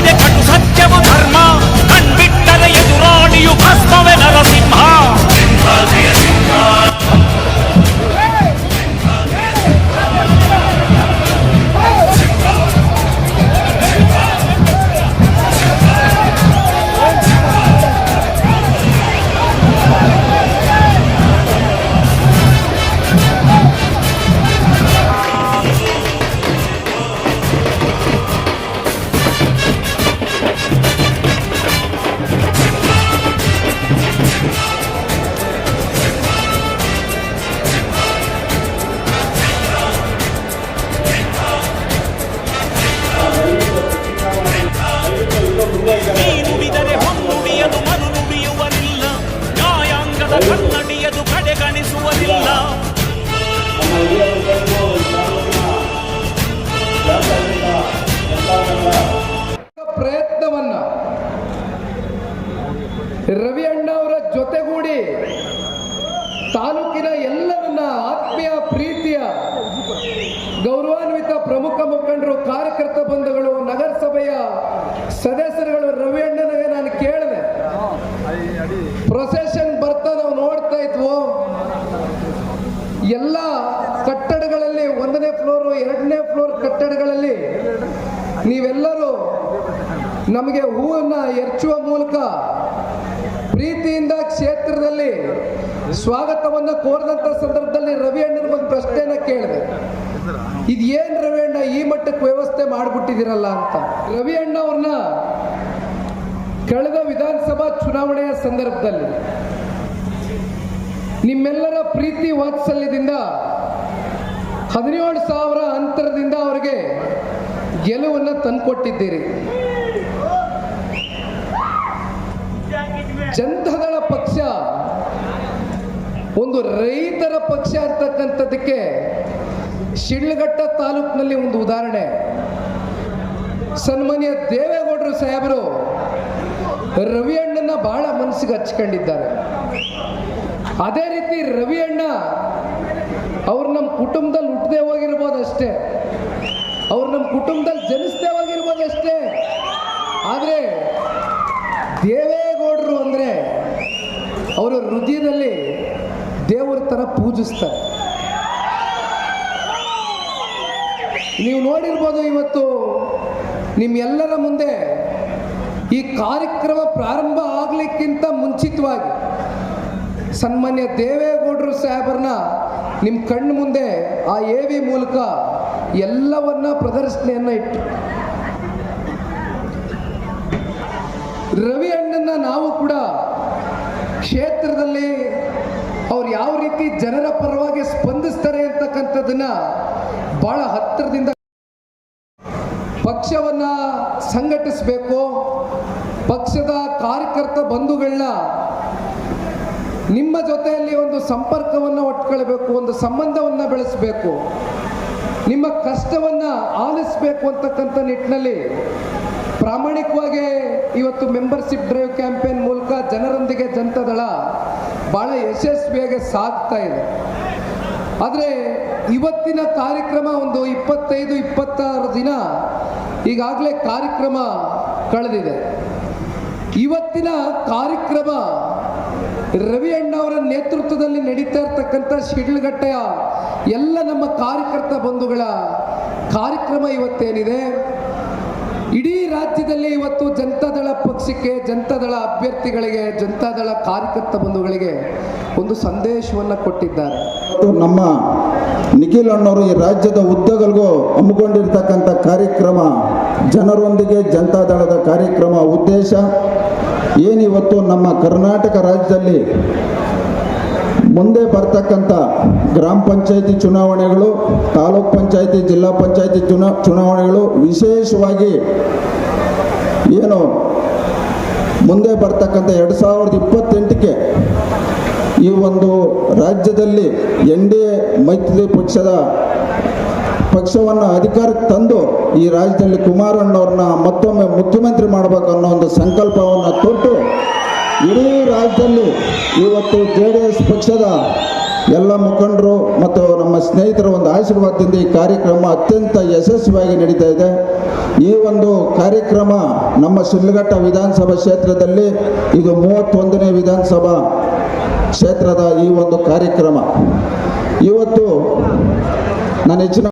ఇదే కటు సత్యము ధర్మ ಮುಖಂಡರು ಕಾರ್ಯಕರ್ತ ಬಂಧುಗಳು, ನಗರಸಭೆಯ ಸದಸ್ಯರುಗಳು ರವಿ ನಾನು ಕೇಳಿದೆ. ಪ್ರೊಸೆಷನ್ ಬರ್ತಾ ನಾವು ನೋಡ್ತಾ ಇದ್ವು? ಎಲ್ಲ ಕಟ್ಟಡಗಳಲ್ಲಿ, ಒಂದನೇ ಫ್ಲೋರ್ ಎರಡನೇ ಫ್ಲೋರ್ ಕಟ್ಟಡಗಳಲ್ಲಿ ನೀವೆಲ್ಲರೂ ನಮಗೆ ಹೂವನ್ನ ಎರಚುವ ಮೂಲಕ ಪ್ರೀತಿಯಿಂದ ಕ್ಷೇತ್ರದಲ್ಲಿ ಸ್ವಾಗತವನ್ನ ಕೋರಿದಂತ ಸಂದರ್ಭದಲ್ಲಿ ರವಿ ಅಣ್ಣನ ಒಂದು ಪ್ರಶ್ನೆಯನ್ನ ಕೇಳಿದೆ. ಇದು ಏನ್ ರವಿ ಅಣ್ಣ ಈ ಮಟ್ಟಕ್ಕೆ ವ್ಯವಸ್ಥೆ ಮಾಡಿಬಿಟ್ಟಿದಿರಲ್ಲ ಅಂತ. ರವಿ ಅಣ್ಣ ಅವ್ರನ್ನ ಕಳೆದ ವಿಧಾನಸಭಾ ಚುನಾವಣೆಯ ಸಂದರ್ಭದಲ್ಲಿ ನಿಮ್ಮೆಲ್ಲರ ಪ್ರೀತಿ ವಾತ್ಸಲ್ಯದಿಂದ ಹದಿನೇಳು ಸಾವಿರ ಅಂತರದಿಂದ ಅವರಿಗೆ ಗೆಲುವನ್ನು ತಂದುಕೊಟ್ಟಿದ್ದೀರಿ. ಜನತಾ ರೈತರ ಪಕ್ಷ ಅಂತಕ್ಕಂಥದ್ದಕ್ಕೆ ಶಿಡ್ಲಘಟ್ಟ ತಾಲೂಕಿನಲ್ಲಿ ಒಂದು ಉದಾಹರಣೆ. ಸನ್ಮಾನ್ಯ ದೇವೇಗೌಡರು ಸಾಹೇಬರು ರವಿ ಅಣ್ಣನ ಬಹಳ ಮನಸ್ಸಿಗೆ ಹಚ್ಕೊಂಡಿದ್ದಾರೆ. ಅದೇ ರೀತಿ ರವಿ ಅಣ್ಣ ಅವ್ರು ನಮ್ಮ ಕುಟುಂಬದಲ್ಲಿ ಹುಟ್ಟದೆ ಹೋಗಿರ್ಬೋದು ಅಷ್ಟೇ. ಅವ್ರು ನಮ್ಮ ಕುಟುಂಬದಲ್ಲಿ ಜನಿಸದೆ ಹೋಗಿರ್ಬೋದು ಅಷ್ಟೇ. ಆದರೆ ದೇವೇಗೌಡರು ಅಂದರೆ ಅವರ ಹೃದಯದಲ್ಲಿ ಪೂಜಿಸ್ತಾರೆ. ನೀವು ನೋಡಿರ್ಬೋದು ಇವತ್ತು ನಿಮ್ಮೆಲ್ಲರ ಮುಂದೆ ಈ ಕಾರ್ಯಕ್ರಮ ಪ್ರಾರಂಭ ಆಗಲಿಕ್ಕಿಂತ ಮುಂಚಿತವಾಗಿ ಸನ್ಮಾನ್ಯ ದೇವೇಗೌಡರು ಸಾಹೇಬರನ್ನ ನಿಮ್ಮ ಕಣ್ಣು ಮುಂದೆ ಆ ಎ ವಿ ಮೂಲಕ ಎಲ್ಲವನ್ನ ಪ್ರದರ್ಶನೆಯನ್ನ ಇಟ್ಟು. ರವಿ ಅಣ್ಣನ ನಾವು ಕೂಡ ಕ್ಷೇತ್ರದಲ್ಲಿ ಅವ್ರು ಯಾವ ರೀತಿ ಜನರ ಪರವಾಗಿ ಸ್ಪಂದಿಸ್ತಾರೆ ಅಂತಕ್ಕಂಥದ್ದನ್ನ ಬಹಳ ಹತ್ತಿರದಿಂದ ಪಕ್ಷವನ್ನ ಸಂಘಟಿಸಬೇಕು, ಪಕ್ಷದ ಕಾರ್ಯಕರ್ತ ಬಂಧುಗಳನ್ನ ನಿಮ್ಮ ಜೊತೆಯಲ್ಲಿ ಒಂದು ಸಂಪರ್ಕವನ್ನು ಒಟ್ಕೊಳ್ಬೇಕು, ಒಂದು ಸಂಬಂಧವನ್ನು ಬೆಳೆಸಬೇಕು, ನಿಮ್ಮ ಕಷ್ಟವನ್ನ ಆಲಿಸಬೇಕು ಅಂತಕ್ಕಂಥ ನಿಟ್ಟಿನಲ್ಲಿ ಪ್ರಾಮಾಣಿಕವಾಗಿ ಇವತ್ತು ಮೆಂಬರ್ಶಿಪ್ ಡ್ರೈವ್ ಕ್ಯಾಂಪೇನ್ ಮೂಲಕ ಜನರೊಂದಿಗೆ ಜನತಾದಳ ಬಹಳ ಯಶಸ್ವಿಯಾಗಿ ಸಾಗ್ತಾ ಇದೆ. ಆದರೆ ಇವತ್ತಿನ ಕಾರ್ಯಕ್ರಮ ಒಂದು ಇಪ್ಪತ್ತೈದು, ಇಪ್ಪತ್ತಾರು ದಿನ ಈಗಾಗಲೇ ಕಾರ್ಯಕ್ರಮ ಕಳೆದಿದೆ. ಇವತ್ತಿನ ಕಾರ್ಯಕ್ರಮ ರವಿ ಅಣ್ಣ ಅವರ ನೇತೃತ್ವದಲ್ಲಿ ನಡೀತಾ ಇರ್ತಕ್ಕಂಥ ಶಿಡ್ಲಘಟ್ಟೆಯ ಎಲ್ಲ ನಮ್ಮ ಕಾರ್ಯಕರ್ತ ಬಂಧುಗಳ ಕಾರ್ಯಕ್ರಮ ಇವತ್ತೇನಿದೆ. ಇಡೀ ರಾಜ್ಯದಲ್ಲಿ ಇವತ್ತು ಜನತಾದಳ ಪಕ್ಷಕ್ಕೆ ಜನತಾದಳ ಅಭ್ಯರ್ಥಿಗಳಿಗೆ ಜನತಾದಳ ಕಾರ್ಯಕರ್ತ ಬಂಧುಗಳಿಗೆ ಒಂದು ಸಂದೇಶವನ್ನು ಕೊಟ್ಟಿದ್ದಾರೆ. ನಮ್ಮ ನಿಖಿಲ್ ಅಣ್ಣವರು ಈ ರಾಜ್ಯದ ಉದ್ದಗಳಿಗೂ ಹಮ್ಮಿಕೊಂಡಿರ್ತಕ್ಕಂಥ ಕಾರ್ಯಕ್ರಮ, ಜನರೊಂದಿಗೆ ಜನತಾದಳದ ಕಾರ್ಯಕ್ರಮ ಉದ್ದೇಶ. ಏನಿವತ್ತು ನಮ್ಮ ಕರ್ನಾಟಕ ರಾಜ್ಯದಲ್ಲಿ ಮುಂದೆ ಬರ್ತಕ್ಕಂಥ ಗ್ರಾಮ ಪಂಚಾಯತಿ ಚುನಾವಣೆಗಳು, ತಾಲೂಕ್ ಪಂಚಾಯತಿ, ಜಿಲ್ಲಾ ಪಂಚಾಯತಿ ಚುನಾ, ಚುನಾವಣೆಗಳು ವಿಶೇಷವಾಗಿ ಏನು ಮುಂದೆ ಬರ್ತಕ್ಕಂಥ ಎರಡು ಸಾವಿರದ ಇಪ್ಪತ್ತೆಂಟಕ್ಕೆ ಈ ಒಂದು ರಾಜ್ಯದಲ್ಲಿ ಎನ್ ಡಿ ಎ ಮೈತ್ರಿ ಪಕ್ಷದ ಪಕ್ಷವನ್ನು ಅಧಿಕಾರಕ್ಕೆ ತಂದು ಈ ರಾಜ್ಯದಲ್ಲಿ ಕುಮಾರಣ್ಣವ್ರನ್ನ ಮತ್ತೊಮ್ಮೆ ಮುಖ್ಯಮಂತ್ರಿ ಮಾಡಬೇಕನ್ನೋ ಒಂದು ಸಂಕಲ್ಪವನ್ನು ತೊಟ್ಟು ಇಡೀ ರಾಜ್ಯದಲ್ಲಿ ಇವತ್ತು ಜೆ ಡಿ ಎಸ್ ಪಕ್ಷದ ಎಲ್ಲ ಮುಖಂಡರು ಮತ್ತು ನಮ್ಮ ಸ್ನೇಹಿತರ ಒಂದು ಆಶೀರ್ವಾದದಿಂದ ಈ ಕಾರ್ಯಕ್ರಮ ಅತ್ಯಂತ ಯಶಸ್ವಿಯಾಗಿ ನಡೀತಾ ಇದೆ. ಈ ಒಂದು ಕಾರ್ಯಕ್ರಮ ನಮ್ಮ ಶಿಲ್ಘಟ್ಟ ವಿಧಾನಸಭಾ ಕ್ಷೇತ್ರದಲ್ಲಿ ಇದು ಮೂವತ್ತೊಂದನೇ ವಿಧಾನಸಭಾ ಕ್ಷೇತ್ರದ ಈ ಒಂದು ಕಾರ್ಯಕ್ರಮ. ಇವತ್ತು ನಾನು ಹೆಚ್ಚಿನ